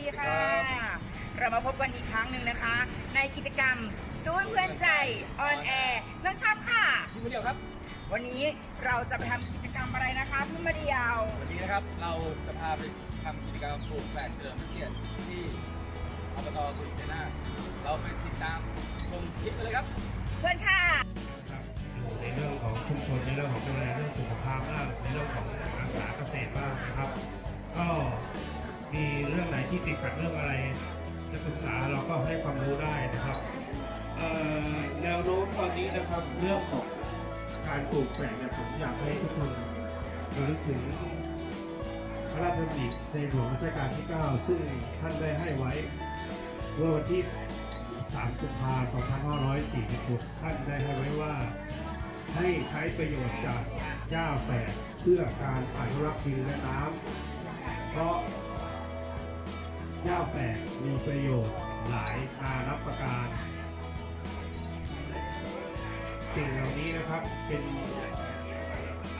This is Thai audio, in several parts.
ดีค่ะ เรามาพบกันอีกครั้งหนึ่งนะคะ ในกิจกรรมศูนย์เพื่อนใจออนแอร์น้องชับค่ะ พี่มาเดียวครับ วันนี้เราจะไปทำกิจกรรมอะไรนะคะพี่มาเดียว วันนี้นะครับเราจะพาไปทำกิจกรรมปลูกแฝดเฉลิมพระเกียรติที่อบตกุฎเสนาเราไปติดตามชมคลิปกันเลยครับ เชิญค่ะครับอยู่ในเรื่องของชุมชนในเรื่องของดูแลเรื่องสุขภาพบ้างในเรื่องของอาสาเกษตรบ้างนะครับ ก็ มีเรื่องไหนที่ติดขัดเรื่องอะไรจะปรึกษาเราก็ให้ความรู้ได้นะครับแนวโน้มตอนนี้นะครับเรื่องของการปลูกแฝดเนี่ยผมอยากให้ทุกคนระลึกถึงพระราชดำริในหลวงรัชกาลที่ 9 ซึ่งท่านได้ให้ไว้เมื่อวันที่ 3 กุมภาพันธ์2546 ท่านได้ให้ไว้ว่าให้ใช้ประโยชน์จากหญ้าแฝดเพื่อการอนุรักษ์ดินและน้ำเพราะ หญ้าแฝดมีประโยชน์หลายอานับประการสิ่งเหล่านี้นะครับเป็น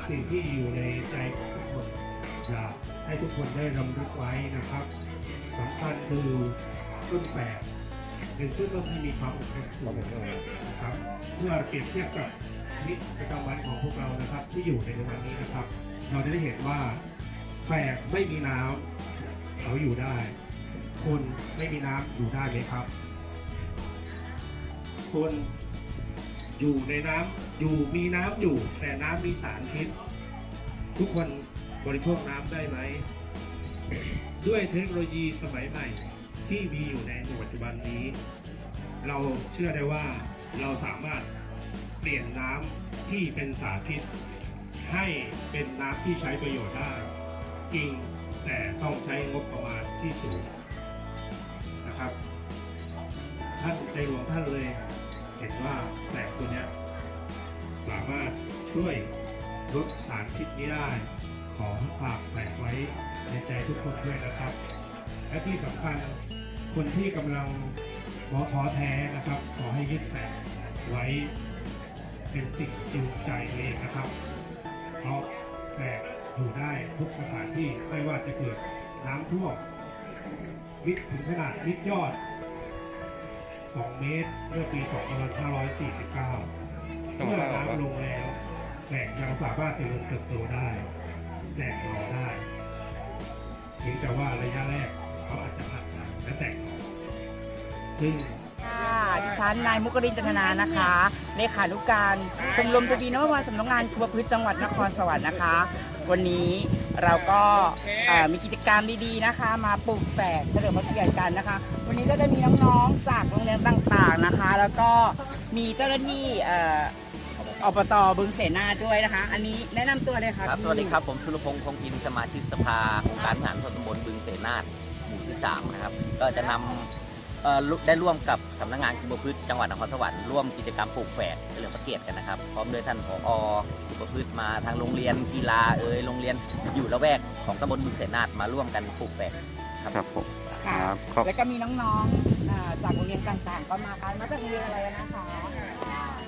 สิ่งที่อยู่ในใจของทุกคนอยากให้ทุกคนได้รำลึกไว้นะครับสำคัญคือต้นแฝดเป็นต้นต้นที่มีความอบอุ่นสูงนะครับเมื่อเปรียบเทียบกับชีวิตประจำวันของพวกเรานะครับ ที่อยู่ในวันนี้นะครับ เราจะได้เห็นว่าแฝดไม่มีน้ำเขาอยู่ได้ คนไม่มีน้ำอยู่ได้ไหมครับคนอยู่ในน้ำอยู่มีน้ำอยู่ แต่น้ำมีสารพิษทุกคนบริโภคน้ำได้ไหม ด้วยเทคโนโลยีสมัยใหม่ที่มีอยู่ในปัจจุบันนี้ เราเชื่อได้ว่าเราสามารถเปลี่ยนน้ำที่เป็นสารพิษให้เป็นน้ำที่ใช้ประโยชน์ได้ จริงแต่ต้องใช้งบประมาณที่สูง นะครับท่านในหลวงท่านเลยเห็นว่าแสงตัวนี้สามารถช่วยลดสารพิษนี้ได้ขอฝากแฝงไว้ในใจทุกคนด้วยนะครับ และที่สำคัญคนที่กำลังมอท้อแท้นะครับ ขอให้ยึดแฝงไว้เป็นสิ่งจูงใจเองนะครับ เพราะแฝงอยู่ได้ทุกสถานที่ไม่ว่าจะเกิดน้ำท่วม วิทย์ถึงขนาดวิทย์ยอด 2 เมตรเมื่อปี 2549 เมื่อน้ำลงแล้วแฝงยังสามารถเจริญเติบโตได้แตกหน่อได้เพียงแต่ว่าระยะแรกเขาอาจจะหักหลังและแตกหน่อซึ่งค่ะดิฉันนายมุกรินจันทนานะคะ เลขานุการชมรมทวีนววันสำนักงานครัวพืชจังหวัดนครสวรรค์นะคะ วันนี้ เราก็เอ่อมีกิจกรรมดีๆนะคะ มาปลูกแฝดเฉลิมพระเกียรติกันนะคะ วันนี้ก็จะมีน้องๆจากโรงเรียนต่างๆนะคะ แล้วก็มีเจ้าหน้าที่เอ่ออบตบึงเสนาด้วยนะคะ อันนี้แนะนำตัวเลยค่ะครับพี่สวัสดีครับผมสุรพงษ์คงอินสมาชิกสภาองค์การบริหารส่วนตำบลบึงเสนาทหมู่ที่สามนะครับ ก็จะนำเอ่อร่วม ได้ร่วมกับสำนักงานคุมประพฤติจังหวัดนครสวรรค์ร่วมกิจกรรมปลูกแฝดเฉลิมพระเกียรติกันนะครับ พร้อมด้วยท่านผอคุมประพฤติมาทางโรงเรียนกีฬาเอ่ยโรงเรียนอยู่ละแวกของตำบลบึงเสนาทมาร่วมกันปลูกแฝดครับครับผมค่ะครับขอบแล้วก็มีน้องๆอ่าจากโรงเรียนต่างๆ ก็มาค่ะมาจากโรงเรียนอะไรนะคะ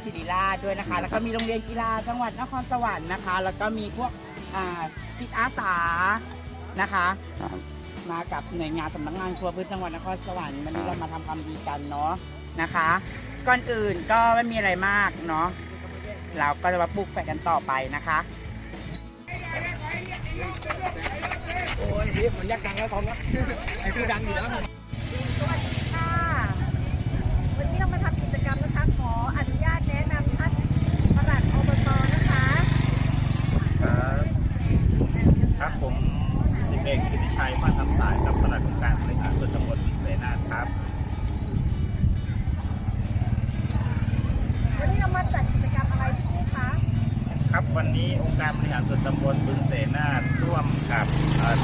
ศิริราชด้วยนะคะ แล้วก็มีโรงเรียนกีฬาจังหวัดนครสวรรค์นะคะ แล้วก็มีพวกอ่าจิตอาสานะคะ ครับ มากับหน่วยงานสำนักงานครัวพืชจังหวัดนครสวรรค์วันนี้เรามาทำความดีกันเนาะนะคะ ก่อนอื่นก็ไม่มีอะไรมากเนาะเราก็จะมาปลูกแฝกกันต่อไปนะคะโอ้ยพี่มันยากดังแล้วตอนนี้ไอ้คือดังอยู่แล้ว นี้องค์การบริหารส่วนตำบลบึงเสนาร่วมกับ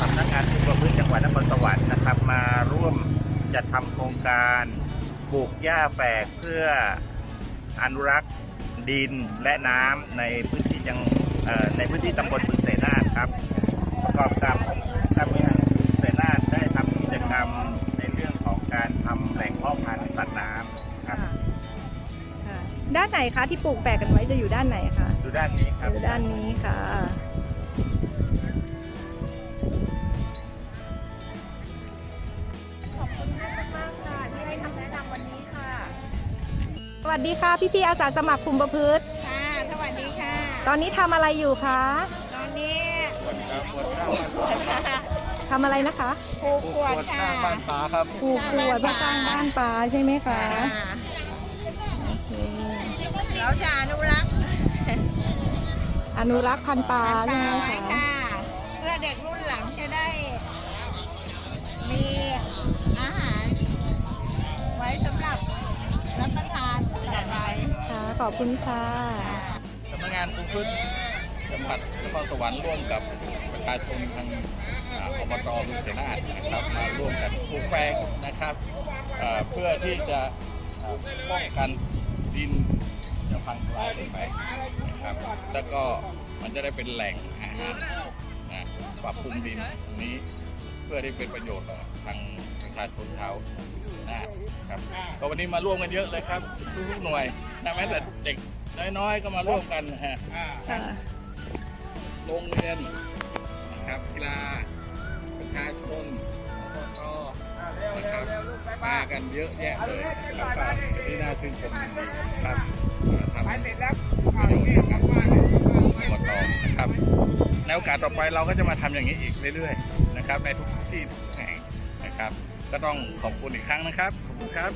สำนักงานที่ประพฤติจังหวัดนครสวรรค์นะครับ มาร่วมจัดทำโครงการปลูกหญ้าแฝกเพื่ออนุรักษ์ดินและน้ำในพื้นที่จังในพื้นที่ตำบลบึงเสนาครับประกอบกับการบริหารเสนาได้ทำกิจกรรมในเรื่องของการทำแหล่งเพาะพันธุ์สัตว์น้ำครับด้านไหนคะที่ปลูกแฝกกันไว้จะอยู่ด้านไหนคะ ดูด้านนี้ครับ ด้านนี้ค่ะ ขอบคุณมากค่ะ ที่ให้คำแนะนำวันนี้ค่ะ สวัสดีค่ะ พี่พี่อาสาสมัครคุมประพฤติ ค่ะ สวัสดีค่ะ ตอนนี้ทำอะไรอยู่คะตอนนี้ขวดค่ทำอะไรนะคะครูขวดค่ะ บ้านฟ้าครับ ถูกขวดบ้าสร้างบ้านปลาใช่ไหมคะ ค่ะ โอเค เราจะอนุรักษ์ อนุรักษ์พันธุ์ปลาใช่ลาไหมไว้คะค่ะ เพื่อเด็กรุ่นหลังจะได้ มีอาหาร ไว้สำหรับรับประทานต่อไปค่ะขอบคุณค่ะ สำนักงานคุ้มพื้นจังหวัดนครสวรรค์ร่วมกับประชาชนทางอ่าอบตบุญเสนาถนะครับมาร่วมกันปลูกแปลงนะครับเอ่อเพื่อที่จะเอ่อป้องกันดินจะพังทลายลงไปนะ ครับแล้วก็มันจะได้เป็นแหล่งอาหารนะปรับปรุงดินตรงนี้เพื่อที่เป็นประโยชน์ต่อทางประชาชนชาวนะครับก็วันนี้มาร่วมกันเยอะเลยครับทุกๆหน่วยนะแม้แต่เด็กน้อยๆก็มาร่วมกันนะฮะค่ะโรงเรียนนะครับกีฬาประชาชนอบตนะครับ มากันเยอะแยะเลยแล้วก็ที่น่าชื่นชมครับทำประโยชน์ให้กับอบตนะครับในโอกาสต่อไปเราก็จะมาทำอย่างนี้อีกเรื่อยๆนะครับในทุกที่ทุกแห่งนะครับ ก็ต้องขอบคุณอีกครั้งนะครับขอบคุณครับ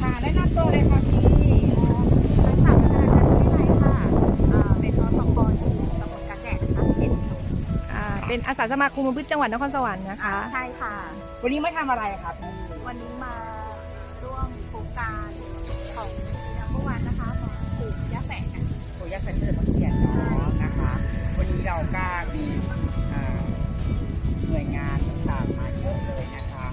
ค่ะแนะนำตัวเลยค่ะพี่ นักศึกษาคณะวิทยาลัยค่ะอ่าเป็นอสพอยู่ตำบลกระแจนะคะเป็น อ่า เป็นอาสาสมัครคุมประพฤติจังหวัดนครสวรรค์นะคะ ใช่ค่ะ วันนี้มาทำอะไรคะพี่วันนี้มาร่วมโครงการของยังเมื่อวานนะคะมาปลูกยาแฝกกันโอ้ยยักษ์เซ็นเตอร์พักเกียรติเนาะนะคะ วันนี้เราก็มีอ่าหน่วยงานต่างๆมาเยอะเลยนะคะ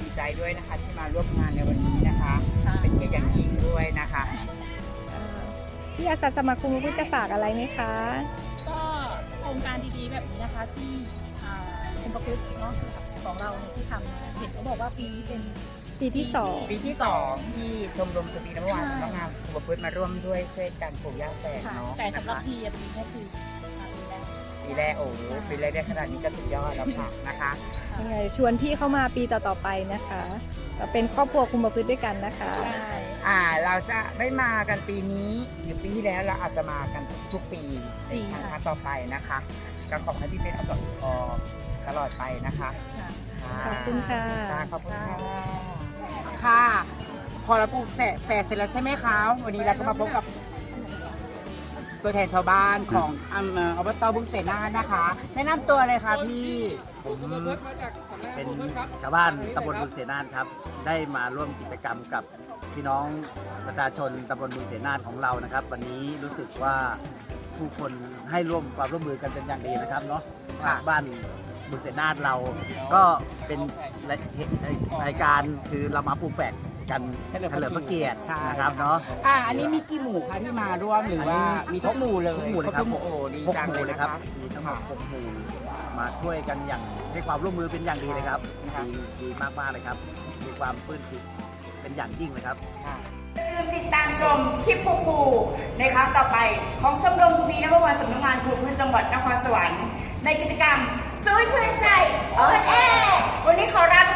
ดีใจด้วยนะคะที่มาร่วมงานในวันนี้นะคะ เป็นเกียรติอย่างยิ่งด้วยนะคะพี่อาสาสมัครคุมประพฤติจะฝากอะไรไหมคะก็โค รงการดีๆแบบนี้นะคะที่อ่าคุณประพฤติเนาะของเราเนี่ยที่ทำมาเห็นเขาบอกว่าปีนี้เป็นปีที่สองปีที่สองที่ชมรมสตรีนวานสำนักงานสุขภาพมาร่วมด้วยช่วยกันปลูกหญ้าแฝกค่ะเนาะแต่สำหรับนะคะพี่อะปีนี้คืออ่าปีแรกปีแรกโอ้โหปีแรกได้ขนาดนี้ก็สุดยอดแล้วค่ะนะคะ ยังไงชวนพี่เข้ามาปีต่อๆไปนะคะเราเป็นครอบครัวคุมประพฤติด้วยกันนะคะ อ่าเราจะไม่มากันปีนี้หรือปีที่แล้วเราอาจจะมากันทุกปีในครั้งต่อไปนะคะก็ขอให้พี่เป็นอสพตลอดไปนะคะะขอบคุณค่ะค่ะขอบคุณค่ะค่ะ พอเราปลูกแฝดแฝดเสร็จแล้วใช่ไหมคะ วันนี้เราก็มาพบกับ ตัวแทนชาวบ้านของอำเภออบตบึงเสนานะคะ แนะนำตัวเลยค่ะพี่ผมเป็นชาวบ้านตำบลบึงเสนานครับ ได้มาร่วมกิจกรรมกับพี่น้องประชาชนตำบลบึงเสนานของเรานะครับ วันนี้รู้สึกว่าผู้คนให้ร่วมความร่วมมือกันเป็นอย่างดีนะครับเนาะค่ะบ้านบึงเสนานเราก็เป็นรายการคือเรามาปลูกแฝก กันเฉลิมเฉลิมพระเกียรติใช่นะครับเนาะ อ่าอันนี้มีกี่หมู่คะที่มาร่วมหรือว่ามีทุกหมู่เลยทุกหมู่เลยครับทุกหมู่โอ้ดีหกจังหเลมู่ยเลยนะคครัรับบมีทั้งหมดหกหมู่มาช่วยกันอย่างให้ความร่วมมือเป็นอย่างดีเลยครับครับดีดีมากมากๆเลยครับ มีความปลื้มปิติเป็นอย่างยิ่งเลยครับอย่าลืมติดตามชมคลิปคูๆในครั้งต่อไปของชมรมทูบีนวันสำนักงานครูพื้นจังหวัดนครสวรรค์ในกิจกรรมศูนย์เพื่อนใจออนแอร์วันนี้ขอลาไปก่อนนะคะบ๊ายบาย